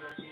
Gracias.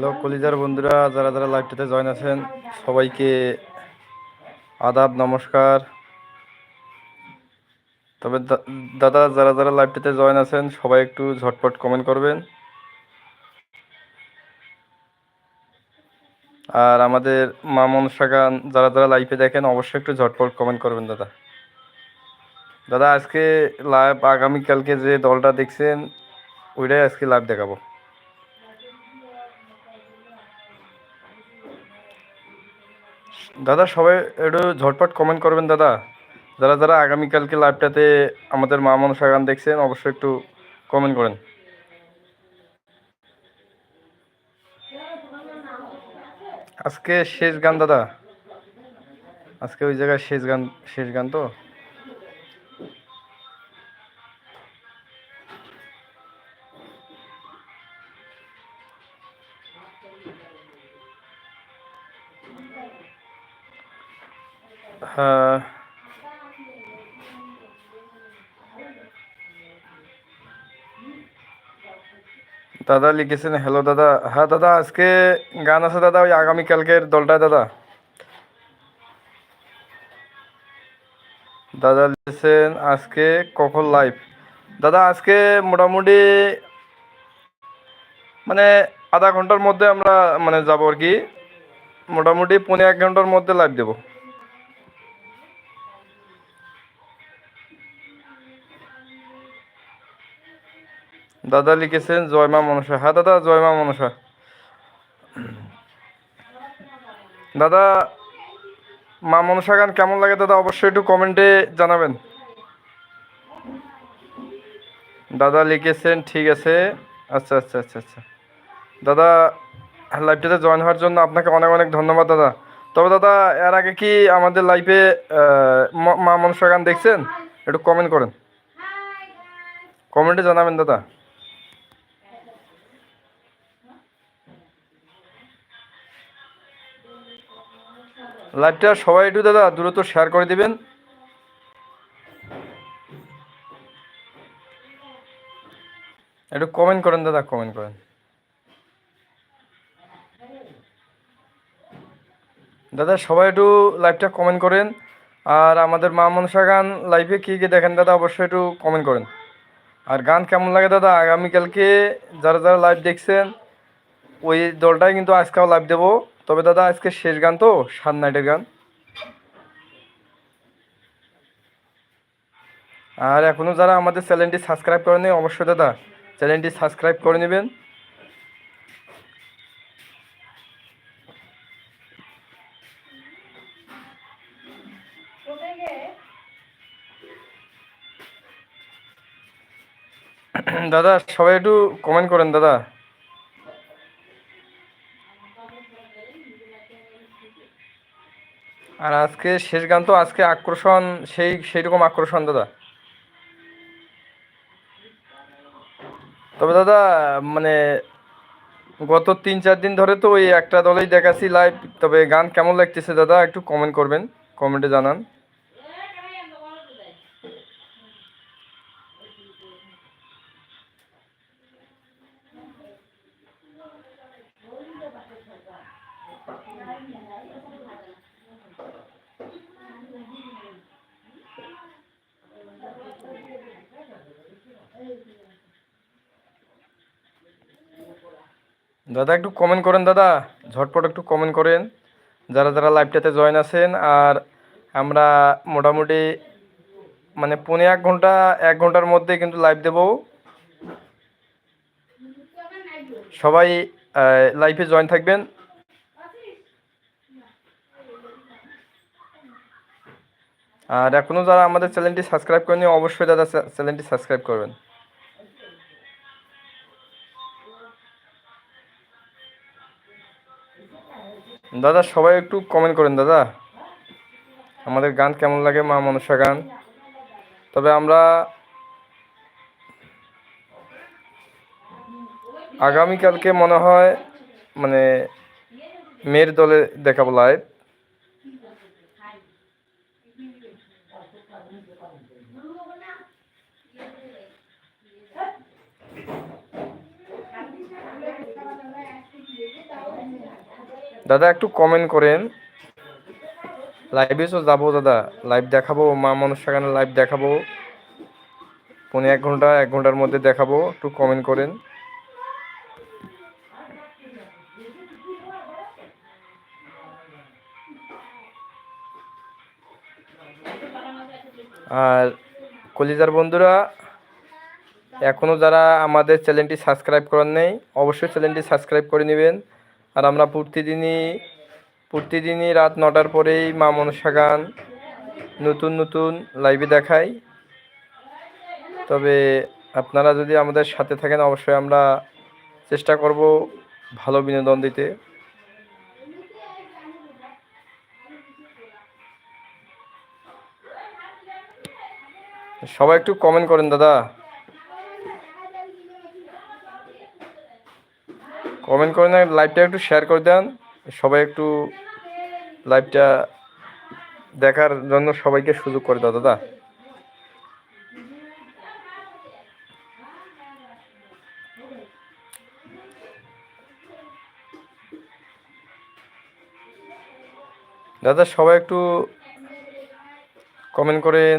Hello কলিজার বন্ধুরা, যারা যারা লাইভটাতে জয়েন আছেন, সবাইকে আদাব, নমস্কার। তবে দাদা, যারা যারা লাইভটাতে জয়েন আছেন, সবাই একটু ঝটপট কমেন্ট করবেন। আর আমাদের মা মনসা গান, যারা যারা লাইভে দেখেন, অবশ্যই একটু ঝটপট কমেন্ট করবেন, দাদা। দাদা, আজকে লাইভ আগামীকালকে যে দলটা দেখছেন, ওইটাই আজকে লাইভ দেখাবো। দাদা, সবাই একটু ঝটপট কমেন্ট করবেন দাদা। যারা যারা আগামীকালকে লাইভটাতে আমাদের মা মনসা গান দেখছেন, অবশ্যই একটু কমেন্ট করেন। আজকে শেষ গান দাদা। আজকে ওই জায়গায় শেষ গান শেষ গান তো? দাদা লিখেছেন হ্যালো দাদা। হ্যাঁ দাদা, আজকে গান আছে, দাদা, ওই আগামীকালকের দলটায়, দাদা। দাদা লিখেছেন, আজকে কখন লাইভ দাদা, আজকে মোটামুটি মানে আধা ঘণ্টার মধ্যে আমরা মানে যাব আর কি। মোটামুটি পনেরো এক ঘণ্টার মধ্যে লাইভ দেবো। দাদা লিখেছেন, জয় মা মনসা। হ্যাঁ দাদা, জয় মা মনসা। দাদা, মা মনসা গান কেমন লাগে দাদা? অবশ্যই একটু কমেন্টে জানাবেন। দাদা লিখেছেন, ঠিক আছে। আচ্ছা আচ্ছা আচ্ছা আচ্ছা। দাদা, লাইভটাতে জয়েন হওয়ার জন্য আপনাকে অনেক অনেক ধন্যবাদ দাদা। তবে দাদা, এর আগে কি আমাদের লাইভে মা মনসা গান দেখছেন? একটু কমেন্ট করেন। কমেন্টে জানাবেন দাদা। লাইভটা সবাই একটু দাদা দ্রুত শেয়ার করে দিবেন। একটু কমেন্ট করেন দাদা কমেন্ট করেন। দাদা সবাই একটু লাইভটা কমেন্ট করেন। আর আমাদের মা মনসা গান লাইভে কী কী দেখেন দাদা অবশ্যই একটু কমেন্ট করেন। আর গান কেমন লাগে দাদা? আগামীকালকে যারা যারা লাইভ দেখছেন, ওই দলটাই কিন্তু আজকেও লাইভ দেবো। তবে দাদা, আজকে শেষ গান তো, সাত নাইটের গান। আর এখনও যারা আমাদের চ্যানেলটি সাবস্ক্রাইব করেনি অবশ্যই দাদা, চ্যানেলটি সাবস্ক্রাইব করে নেবেন। দাদা, সবাই একটু কমেন্ট করেন, দাদা। আর আজকে শেষ গান তো আজকে আকর্ষণ সেই সেই রকম আকর্ষণ দাদা। তবে দাদা মানে গত তিন, চার দিন ধরে তো ওই একটা দলেই দেখাচ্ছি লাইভ তবে গান কেমন লাগতেছে দাদা, একটু কমেন্ট করবেন কমেন্টে জানান। দাদা, একটু কমেন্ট করেন দাদা। ঝটপট একটু কমেন্ট করেন। যারা যারা লাইভটাতে জয়েন আছেন, আর আমরা মোটামুটি মানে পৌনে এক ঘণ্টা, এক ঘণ্টার মধ্যে কিন্তু লাইভ দেবো। সবাই লাইভে জয়েন থাকবেন। আর এখনও যারা আমাদের চ্যানেলটি সাবস্ক্রাইব করেনি অবশ্যই দাদা চ্যানেলটি সাবস্ক্রাইব করবেন। দাদা, সবাই একটু কমেন্ট করেন দাদা। আমাদের গান কেমন লাগে, মা মনসা গান? তবে আমরা আগামীকালকে মনে হয় মানে মেয়ের দলে দেখাবো লাইভ দাদা, একটু কমেন্ট করেন। লাইভে তো যাব দাদা। লাইভ দেখাবো, মা মনসা গানের লাইভ দেখাবো। পৌনে এক ঘণ্টা, এক ঘণ্টার মধ্যে দেখাবো, একটু কমেন্ট করেন। আর কলিজার বন্ধুরা এখনও যারা আমাদের চ্যানেলটি সাবস্ক্রাইব করেন নেই, অবশ্যই চ্যানেলটি সাবস্ক্রাইব করে নেবেন। আর আমরা প্রতিদিনই প্রতিদিনই রাত নটার পরেই মা মনসা গান নতুন নতুন লাইভে দেখাই। তবে আপনারা যদি আমাদের সাথে থাকেন, অবশ্যই আমরা চেষ্টা করব ভালো বিনোদন দিতে। সবাই একটু কমেন্ট করেন, দাদা। কমেন্ট করে না লাইভটা একটু শেয়ার করে দেন। সবাই একটু লাইভটা দেখার জন্য সবাইকে সুযোগ করে দাও, দাদা। দাদা, সবাই একটু কমেন্ট করেন।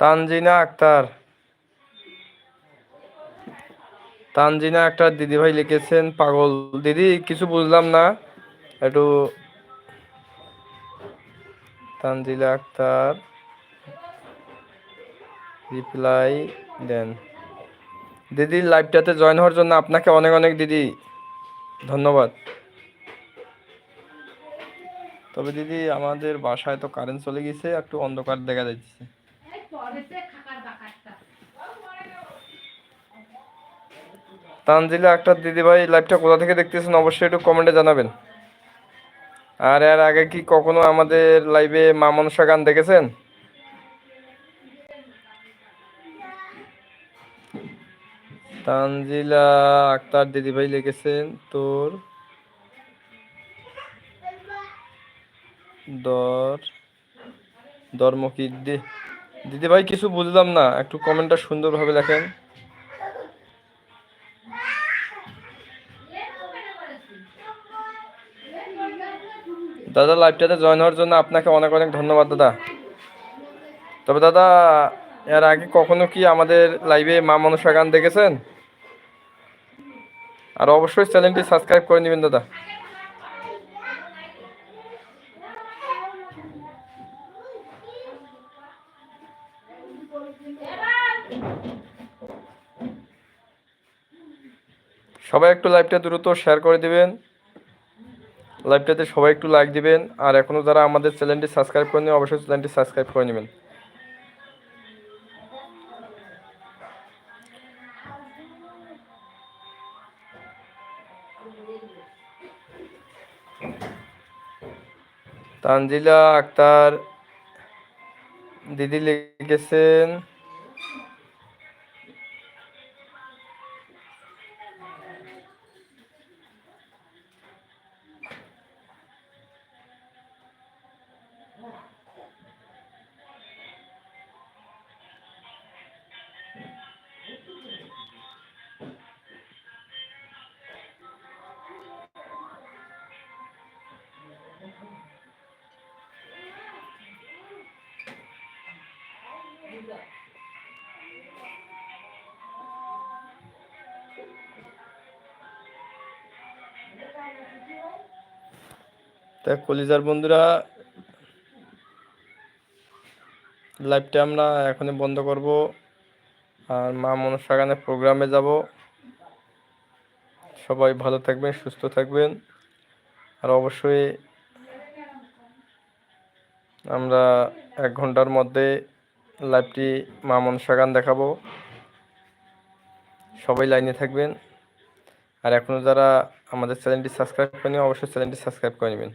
তানজিনা আক্তার। তানজিনা আক্তার দিদি ভাই লিখেছেন, পাগল। দিদি, কিছু বুঝলাম না। একটু তানজিলা আক্তার রিপ্লাই দেন। দিদি লাইভটাতে জয়েন হওয়ার জন্য আপনাকে অনেক অনেক দিদি, ধন্যবাদ। তবে দিদি, আমাদের বাসায় তো কারেন্ট চলে গেছে, একটু অন্ধকার দেখা যাচ্ছে। তানজিলা আক্তার দিদিভাই লাইভটা কোথা থেকে দেখতেছেন অবশ্যই একটু কমেন্টে জানাবেন। আর এর আগে কি কখনো আমাদের লাইভে মা মনসা গান দেখেছেন? তানজিলা আক্তার দিদিভাই লিখেছেন, তোর দর ধর্ম দিদি দিদিভাই কিছু বুঝলাম না, একটু কমেন্টটা সুন্দরভাবে লেখেন। দাদা লাইভটাতে জয়েন হওয়ার জন্য আপনাকে অনেক অনেক ধন্যবাদ, দাদা। তবে দাদা, এর আগে কখনো কি আমাদের লাইভে মা মনসা গান দেখেছেন? আর অবশ্যই চ্যানেলটি সাবস্ক্রাইব করে নেবেন, দাদা। সবাই একটু লাইভটা দ্রুত শেয়ার করে দিবেন। লাইভটাতে সবাই একটু লাইক দিবেন। আর এখনও যারা আমাদের চ্যানেলটি সাবস্ক্রাইব করেনি অবশ্যই চ্যানেলটি সাবস্ক্রাইব করে নেবেন। তানজিলা আক্তার দিদি লিখেছেন কলিজার বন্ধুরা লাইভটা আমরা এখনই বন্ধ করব। আর মা মনসা গানের প্রোগ্রামে যাব। সবাই ভালো থাকবেন, সুস্থ থাকবেন। আর অবশ্যই আমরা এক ঘণ্টার মধ্যে লাইভটি মা মনসা গান দেখাবো। সবাই লাইনে থাকবেন। আর এখনও যারা আমাদের চ্যানেলটি সাবস্ক্রাইব করেনি অবশ্যই চ্যানেলটি সাবস্ক্রাইব করে নেবেন।